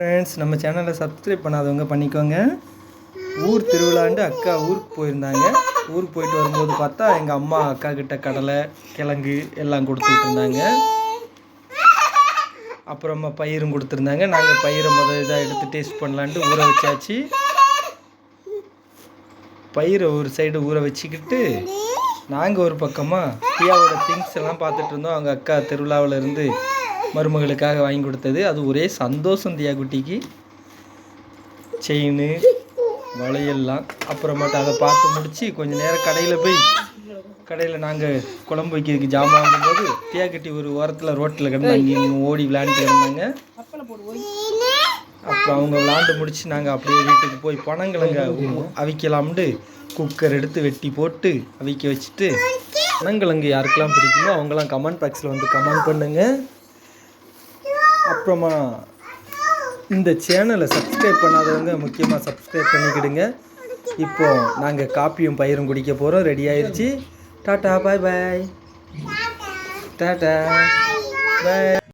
Friends நம்ம சேனலை subscribe பண்ணாதவங்க பண்ணிக்கோங்க. ஊர் திருவிழாண்டு அக்கா ஊருக்கு போயிருந்தாங்க. ஊருக்கு போயிட்டு வரும்போது பார்த்தா எங்கள் அம்மா அக்கா கிட்ட கடலை கிழங்கு எல்லாம் கொடுத்துட்டு இருந்தாங்க. அப்புறமா பயிரும் கொடுத்துருந்தாங்க. நாங்கள் பயிரை முதல் இதாக எடுத்து டேஸ்ட் பண்ணலான்ட்டு ஊற வச்சாச்சு. பயிரை ஒரு சைடு ஊற வச்சுக்கிட்டு நாங்கள் ஒரு பக்கமாக பியாவோட திங்ஸ் எல்லாம் பார்த்துட்டு இருந்தோம். அவங்க அக்கா திருவிழாவில் இருந்து மருமகளுக்காக வாங்கி கொடுத்தது. அது ஒரே சந்தோஷம் தியா குட்டிக்கு. செயின் வளையல்லாம் அப்புறமேட்டு அதை பார்த்து முடித்து கொஞ்சம் நேரம் கடையில் போய் கடையில் நாங்கள் குழம்பு வைக்கிறதுக்கு ஜாமான் வாங்கும்போது தியா குட்டி ஒரு ஓரத்தில் ரோட்டில் கிடந்து அங்கே ஓடி விளையாண்டுட்டு இருந்தாங்க. அப்புறம் அவங்க விளாண்டு முடிச்சு நாங்கள் அப்படியே வீட்டுக்கு போய் பனங்கிழங்க அவிக்கலாம்னு குக்கர் எடுத்து வெட்டி போட்டு அவிக்க வச்சுட்டு பனங்கிழங்கு யாருக்கெல்லாம் பிடிக்குமோ அவங்களாம் கமெண்ட் பாக்ஸில் வந்து கமெண்ட் பண்ணுங்கள் அப்புறமா இந்த சேனலை சப்ஸ்கிரைப் பண்ணாதவங்க முக்கியமாக சப்ஸ்கிரைப் பண்ணிக்கிடுங்க. இப்போ நாங்கள் காப்பியும் பயிரும் குடிக்க போகிறோம் ரெடி ஆயிருச்சு. டாட்டா பாய் பாய் டாட்டா. பாய்